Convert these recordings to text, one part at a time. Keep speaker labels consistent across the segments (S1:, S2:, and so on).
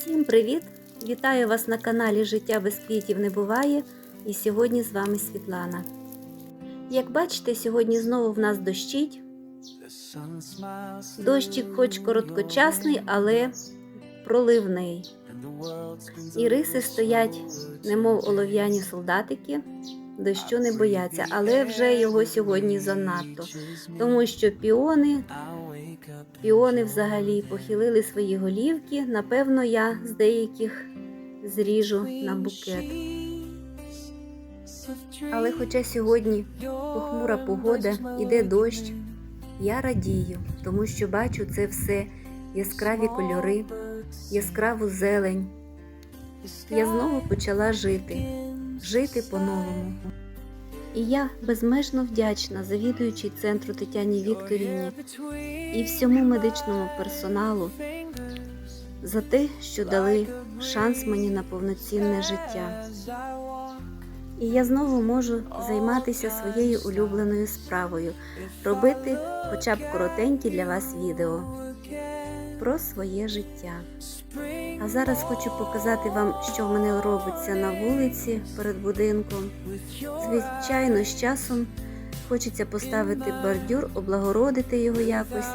S1: Всім привіт! Вітаю вас на каналі Життя без квітів не буває. І сьогодні з вами Світлана. Як бачите, сьогодні знову в нас дощить. Дощик хоч короткочасний, але проливний. І риси стоять, немов олов'яні солдатики, дощу не бояться, але вже його сьогодні занадто, тому що піони, піони взагалі похилили свої голівки. Напевно, я з деяких зріжу на букет. Але хоча сьогодні похмура погода, іде дощ, я радію, тому що бачу це все яскраві кольори, яскраву зелень. Я знову почала жити, жити по-новому. І я безмежно вдячна завідуючій центру Тетяні Вікторівні і всьому медичному персоналу за те, що дали шанс мені на повноцінне життя. І я знову можу займатися своєю улюбленою справою, робити хоча б коротенькі для вас відео про своє життя. А зараз хочу показати вам, що в мене робиться на вулиці перед будинком. Звичайно, з часом хочеться поставити бордюр, облагородити його якось,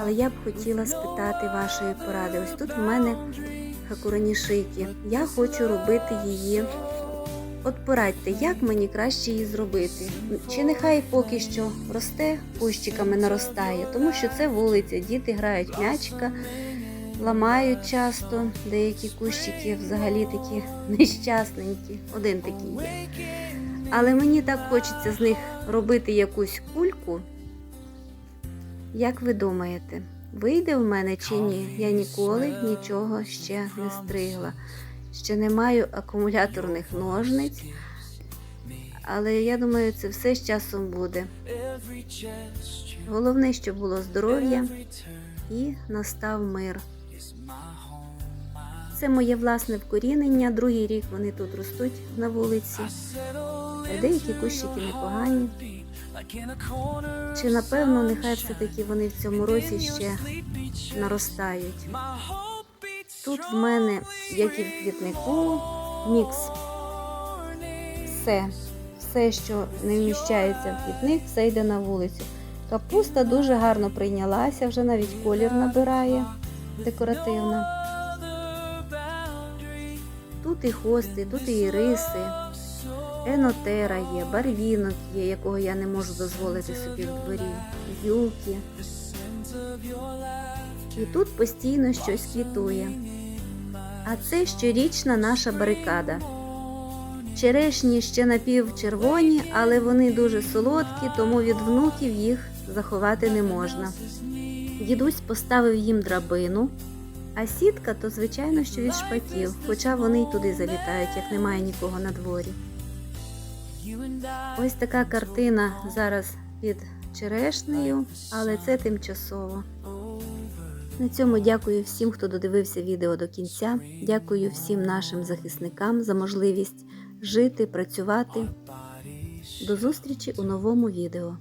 S1: але я б хотіла спитати вашої поради. Ось тут в мене хакуранішики. Я хочу робити її. От порадьте, як мені краще її зробити? Чи нехай поки що росте, кущиками наростає, тому що це вулиця, діти грають м'ячика, ламають часто, деякі кущики взагалі такі нещасненькі, один такий є. Але мені так хочеться з них робити якусь кульку. Як ви думаєте, вийде в мене чи ні? Я ніколи нічого ще не стригла. Ще не маю акумуляторних ножниць, але я думаю, це все з часом буде. Головне, щоб було здоров'я і настав мир. Це моє власне вкорінення. Другий рік вони тут ростуть на вулиці. Деякі кущики непогані. Чи напевно, нехай все-таки вони в цьому році ще наростають. Тут в мене, як і в квітнику, мікс. Все, все, що не вміщається в квітник, все йде на вулицю. Капуста дуже гарно прийнялася, вже навіть колір набирає декоративно. Тут і хости, тут і риси, енотера є, барвінок є, якого я не можу дозволити собі в дворі, юки. І тут постійно щось квітує. А це щорічна наша барикада. Черешні ще напівчервоні, але вони дуже солодкі, тому від внуків їх заховати не можна. Дідусь поставив їм драбину, а сітка то, звичайно, що від шпаків, хоча вони й туди залітають, як немає нікого на дворі. Ось така картина зараз під черешнею, але це тимчасово. На цьому дякую всім, хто додивився відео до кінця. Дякую всім нашим захисникам за можливість жити, працювати. До зустрічі у новому відео.